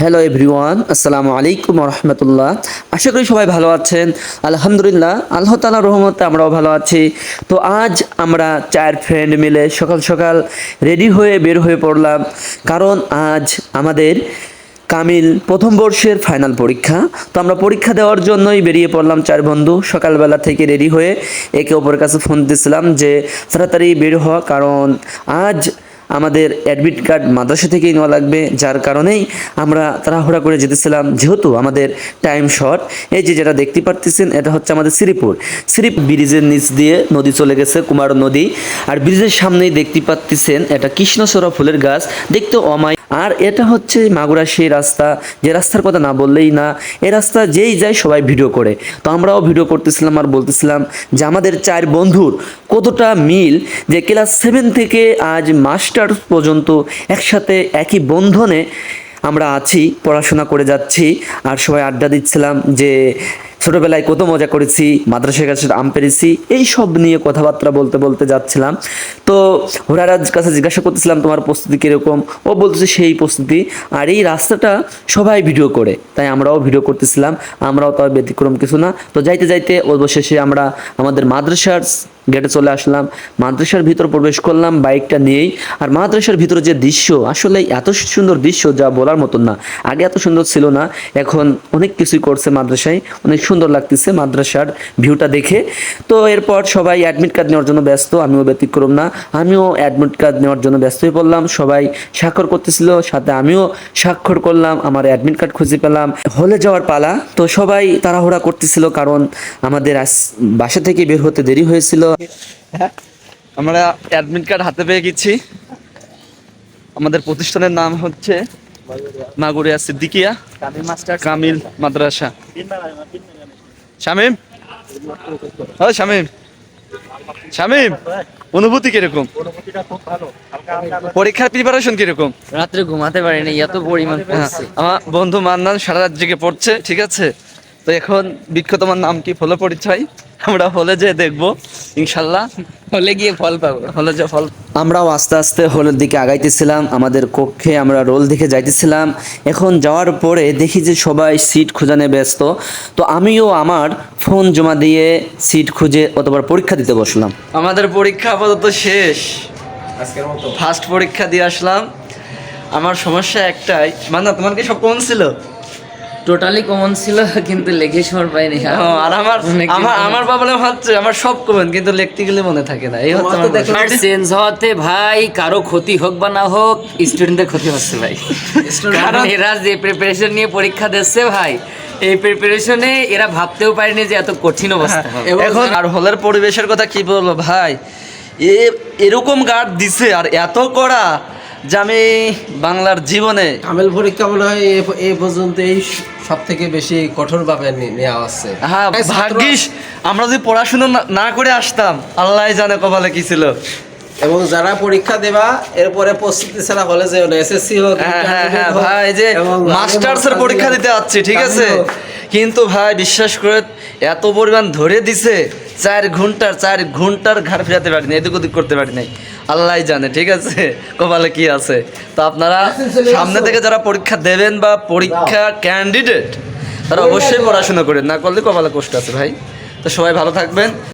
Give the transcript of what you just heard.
Hello everyone আসসালামু আলাইকুম রহমতুল্লাহ আশা করি সবাই ভালো আছেন। আলহামদুলিল্লাহ, আল্লাহ তালার রহমতে আমরাও ভালো আছি। তো আজ আমরা চার ফ্রেন্ড মিলে সকাল সকাল রেডি হয়ে বের হয়ে পড়লাম। কারণ আজ আমাদের কামিল প্রথম বর্ষের ফাইনাল পরীক্ষা। তো আমরা পরীক্ষা দেওয়ার জন্যই বেরিয়ে পড়লাম চার বন্ধু। সকালবেলা থেকে রেডি হয়ে একে অপরের কাছে ফোন দিয়েছিলাম যে তাড়াতাড়ি বের হওয়া। কারণ আজ আমাদের অ্যাডমিট কার্ড মাদ্রাসা থেকেই নেওয়া লাগবে, যার কারণেই আমরা তাড়াহুড়া করে যেতেছিলাম। যেহেতু আমাদের টাইম শর্ট এই যে যেটা দেখতে পারতেছেন, এটা হচ্ছে আমাদের শ্রীপুর। শ্রীপ ব্রিজের নিচ দিয়ে নদী চলে গেছে, কুমার নদী। আর ব্রিজের সামনেই দেখতে পাচ্ছেন এটা কৃষ্ণসরা ফুলের গাছ। দেখতে অমায় আর এটা হচ্ছে মাগুরা সেই রাস্তা, যে রাস্তার কথা না বললেই না, এ রাস্তা যেই যায় সবাই ভিডিও করে। তো আমরাও ভিডিও করতেছিলাম আর বলতেছিলাম যে আমাদের চার বন্ধুর কতটা মিল যে ক্লাস সেভেন থেকে আজ মাস্টার পর্যন্ত একসাথে একই বন্ধনে আমরা আছি, পড়াশোনা করে যাচ্ছি। আর সবাই আড্ডা দিচ্ছিলাম যে ছোটবেলায় কত মজা করেছি, মাদ্রাসার কাছে আম পেরেছি এই সব নিয়ে কথাবার্তা বলতে বলতে যাচ্ছিলাম। তো হোরারাজ কাছে জিজ্ঞাসা করতেছিলাম, তোমার প্রস্তুতি কীরকম? ও বলতেছে, সেই প্রস্তুতি। আর এই রাস্তাটা সবাই ভিডিও করে, তাই আমরাও ভিডিও করতেছিলাম, আমরাও তবে ব্যতিক্রম কিছু না। তো যাইতে যাইতে অবশেষে আমরা আমাদের মাদ্রাসার গেটে চলে আসলাম। মাদ্রাসার ভিতর প্রবেশ করলাম বাইকটা নিয়েই। আর মাদ্রাসার ভিতরে যে দৃশ্য, আসলে এত সুন্দর দৃশ্য যা বলার মতন না। আগে এত সুন্দর ছিল না, এখন অনেক কিছুই করছে মাদ্রাসায়, অনেক সুন্দর লাগতেছে মাদ্রাসার ভিউটা দেখে। তো এরপর সবাই অ্যাডমিট কার্ড নেওয়ার জন্য ব্যস্ত আমিও ব্যতিক্রম না। আমিও অ্যাডমিট কার্ড নেওয়ার জন্য ব্যস্ত হয়ে পড়লাম। সবাই স্বাক্ষর করতেছিল সাথে আমিও স্বাক্ষর করলাম আমার অ্যাডমিট কার্ড খুঁজে পেলাম। হলে যাওয়ার পালা। তো সবাই তাড়াহুড়া করতেছিল কারণ আমাদের বাসা থেকে বের হতে দেরি হয়েছিল। আমরা অ্যাডমিট কার্ড হাতে পেয়ে গেছি। আমাদের প্রতিষ্ঠানের নাম হচ্ছে মাগুরিয়া সিদ্দিকিয়া কামিল মাদ্রাসা। শামিম? হ্যাঁ শামীম। শামিম অনুভূতি কীরকম? পরীক্ষার প্রিপারেশন কীরকম? রাত্রে ঘুমাতে পারিনি এত পরিমাণ হ্যাঁ, পড়ছে। আমার বন্ধু মান্নান সারা রাত জেগে পড়ছে ঠিক আছে? তো এখন বিখ্যাত নাম কি ফলো পরিচয় আমরা হলে যে দেখব ইনশাল্লাহ। হলে গিয়ে ফল পাবো হলে যে ফল আমরাও আস্তে আস্তে হলের দিকে আগাইতেছিলাম আমাদের কক্ষে আমরা রোল দেখে যাইতেছিলাম। এখন যাওয়ার পরে দেখি যে সবাই সিট খোঁজানে ব্যস্ত। তো আমিও আমার ফোন জমা দিয়ে সিট খুঁজে অতবার পরীক্ষা দিতে বসলাম। আমাদের পরীক্ষা আপাতত শেষ। ফার্স্ট পরীক্ষা দিয়ে আসলাম। আমার সমস্যা একটাই মান্না তোমার কি সব কোন ছিল? টোটালি কমন ছিল কিন্তু লেখে সময় পাইনি। আর আমার আমার আমার প্রবলেম হচ্ছে আমার সব কমেন কিন্তু লিখতে গেলে মনে থাকে না। এই হচ্ছে আমার চেঞ্জ হওয়াতে ভাই কারও ক্ষতি হোক বা না হোক স্টুডেন্টদের ক্ষতি হচ্ছে ভাই। কারণ এরা যে প্রিপারেশন নিয়ে পরীক্ষা দিচ্ছে ভাই এই প্রিপারেশনে এরা ভাবতেও পারেনি যে এত কঠিন অবস্থা এখন আর হলের পরিবেশের কথা কি বলব ভাই? এ এরকম গার্ড দিছে আর এত কড়া যে আমি বাংলার জীবনে কামেল পরীক্ষা মনে হয় এ- পর্যন্ত এই সব থেকে বেশি কঠোর ভাবে নেওয়া হচ্ছে হ্যাঁ ভাগ্যিস আমরা যদি পড়াশোনা না- করে আসতাম আল্লাহ জানে কপালে কি ছিল। এবং যারা পরীক্ষা দেবা এরপরে প্রস্তুতি ছাড়া হলে যে এসএসসি হোক হ্যাঁ হ্যাঁ হ্যাঁ ভাই যে এবং মাস্টার্স এর পরীক্ষা দিতে যাচ্ছি ঠিক আছে? কিন্তু ভাই বিশ্বাস করে এত পরিমাণ ধরে দিছে চার ঘণ্টার চার ঘণ্টার ঘাড় ফেরাতে পারিনি এদিক ওদিক করতে পারি নাই আল্লাহ জানে ঠিক আছে? কপালে কি আছে? তো আপনারা সামনে থেকে যারা পরীক্ষা দেবেন বা পরীক্ষা ক্যান্ডিডেট তারা অবশ্যই পড়াশোনা করেন। না করলে কপালে কষ্ট আছে ভাই। তো সবাই ভালো থাকবেন।